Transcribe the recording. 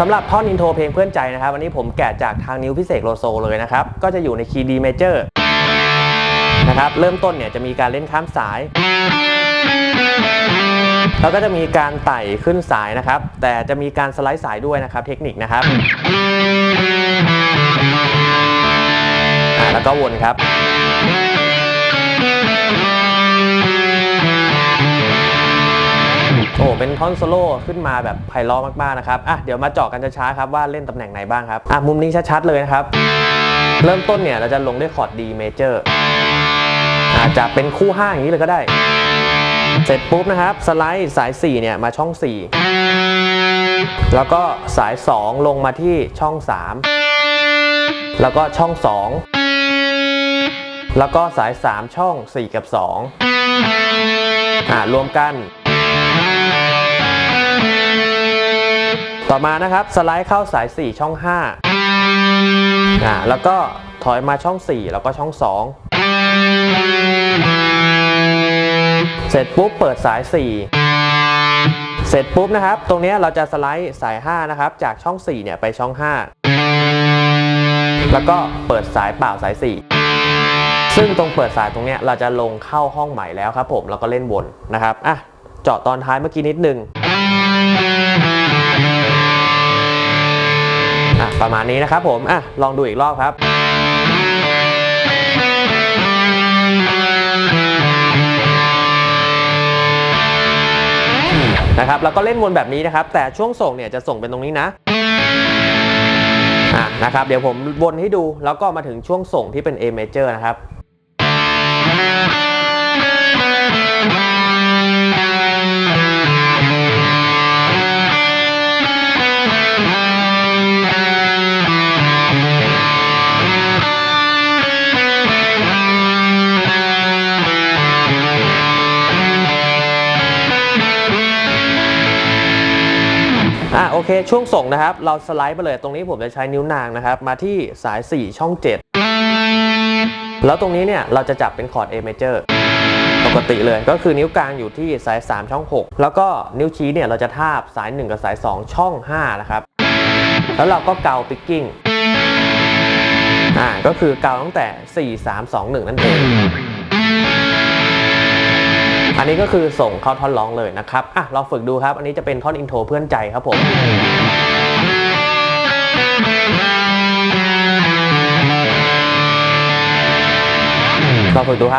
สำหรับท่อนอินโทรเพลงเพื่อนใจนะครับ วันนี้ผมแกะจากทางนิ้วพิเศษโลโซเลยนะครับ ก็จะอยู่ในคีย์ดีเมเจอร์นะครับ เริ่มต้นเนี่ยจะมีการเล่นข้ามสาย แล้วก็จะมีการไต่ขึ้นสายนะครับ แต่จะมีการสไลด์สายด้วยนะครับ เทคนิคนะครับแล้วก็วนครับ โอ้เป็นท่อนโซโล่ขึ้นมาแบบไพเราะมากๆนะครับอะเดี๋ยวมาเจาะกันช้าๆครับว่าเล่นตำแหน่งไหนบ้างครับอะมุมนี้ชัดๆเลยนะครับ เริ่มต้นเนี่ยเราจะลงด้วยคอร์ด D major อาจจะเป็นคู่5อย่างนี้เลยก็ได้ เสร็จปุ๊บนะครับ สไลด์สาย 4 เนี่ยมาช่อง 4 แล้วก็สาย 2 ลงมาที่ช่อง 3 แล้วก็ช่อง 2 แล้วก็สาย 3 ช่อง 4 กับ 2 อ่ารวมกัน ต่อมานะครับสไลด์เข้าสาย 4 ช่อง5อ่าแล้วก็ถอยมาช่อง 4 แล้วก็ช่อง 2 เสร็จปุ๊บเปิดสาย 4 เสร็จปุ๊บนะครับ ตรงนี้เราจะสไลด์สาย 5 นะครับ จากช่อง 4 เนี่ยไปช่อง 5 แล้วก็เปิดสายเปล่าสาย 4 ซึ่งตรงเปิดสายตรงเนี้ยเราจะลงเข้าห้องใหม่แล้วครับผมแล้วก็เล่นวนนะครับอะเจาะตอนท้ายเมื่อกี้นิดนึง ประมาณนี้นะครับผมอะลองดูอีกรอบครับนะครับแล้วก็เล่นวนแบบนี้นะครับ แต่ช่วงส่งเนี่ยจะส่งเป็นตรงนี้นะอะนะครับ เดี๋ยวผมวนให้ดูแล้วก็มาถึงช่วงส่งที่เป็น A major นะครับ อะโอเค ช่วงส่งนะครับ เราสไลด์ไปเลยตรงนี้ผมจะใช้นิ้วนางนะครับ มาที่สาย 4 ช่อง 7 แล้วตรงนี้เนี่ยเราจะจับเป็นคอร์ด A major ปกติเลยก็คือนิ้วกลางอยู่ที่สาย 3 ช่อง 6 แล้วก็นิ้วชี้เนี่ยเราจะทาบสาย 1 กับสาย 2 ช่อง 5 นะครับ แล้วเราก็เกาปิกกิ้งอ่าก็คือเกาตั้งแต่ 4 3 2 1 นั่นเอง อันนี้ก็คือส่งเข้าท่อนร้องเลยนะครับอะลองฝึกดูครับ อันนี้จะเป็นท่อนอินโทรเพื่อนใจครับผมลองฝึกดูครับ